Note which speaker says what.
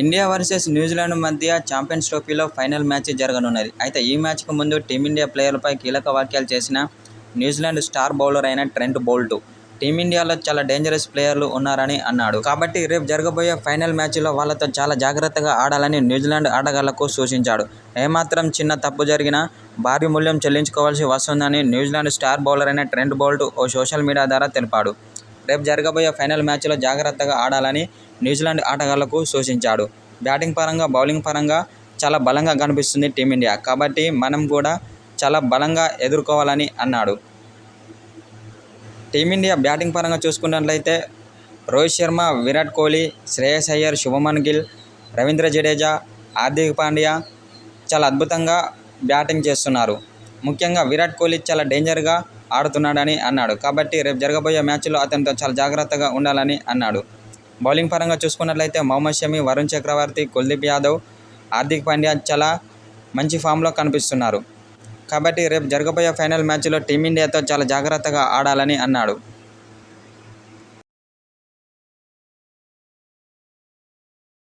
Speaker 1: India versus New Zealand మధ్య champions ట్రోఫీలో final match జరగనున్నది. అయితే ఈ మ్యాచ్కు ముందు టీమిండియా ప్లేయర్లపై కీలక వ్యాఖ్యలు చేసిన న్యూజిలాండ్ స్టార్ బౌలర్ అయిన ట్రెంట్ బోల్ట్ టీమిండియాలో చాలా డేంజరస్ ప్లేయర్లు ఉన్నారని అన్నాడు. కాబట్టి రేపు జరగబోయే ఫైనల్ మ్యాచ్లో వాళ్ళతో చాలా జాగ్రత్తగా ఆడాలని న్యూజిలాండ్ ఆటగాళ్ళకు సూచించాడు. ఏమాత్రం చిన్న తప్పు జరిగినా భారీ మూల్యం చెల్లించుకోవాల్సి వస్తుందని న్యూజిలాండ్ స్టార్ బౌలర్ అయిన ట్రెంట్ బోల్ట్ ఓ సోషల్ మీడియా ద్వారా తెలిపాడు. రేపు జరగబోయే ఫైనల్ మ్యాచ్లో జాగ్రత్తగా ఆడాలని న్యూజిలాండ్ ఆటగాళ్ళకు సూచించాడు. బ్యాటింగ్ పరంగా, బౌలింగ్ పరంగా చాలా బలంగా కనిపిస్తుంది టీమిండియా. కాబట్టి మనం కూడా చాలా బలంగా ఎదుర్కోవాలని అన్నాడు. టీమిండియా బ్యాటింగ్ పరంగా చూసుకున్నట్లయితే రోహిత్ శర్మ, విరాట్ కోహ్లీ, శ్రేయస్ అయ్యర్, శుభమన్ గిల్, రవీంద్ర జడేజా, హార్దిక్ పాండ్యా చాలా అద్భుతంగా బ్యాటింగ్ చేస్తున్నారు. ముఖ్యంగా విరాట్ కోహ్లీ చాలా డేంజర్గా ఆడుతున్నాడని అన్నాడు. కాబట్టి రేపు జరగబోయే మ్యాచ్లో అతనితో చాలా జాగ్రత్తగా ఉండాలని అన్నాడు. బౌలింగ్ పరంగా చూసుకున్నట్లయితే మొహమ్మద్ షమి, వరుణ్ చక్రవర్తి, కుల్దీప్ యాదవ్, హార్దిక్ పాండ్యా చాలా మంచి ఫామ్లో కనిపిస్తున్నారు. కాబట్టి రేపు జరగబోయే ఫైనల్ మ్యాచ్లో టీమిండియాతో చాలా జాగ్రత్తగా ఆడాలని అన్నాడు.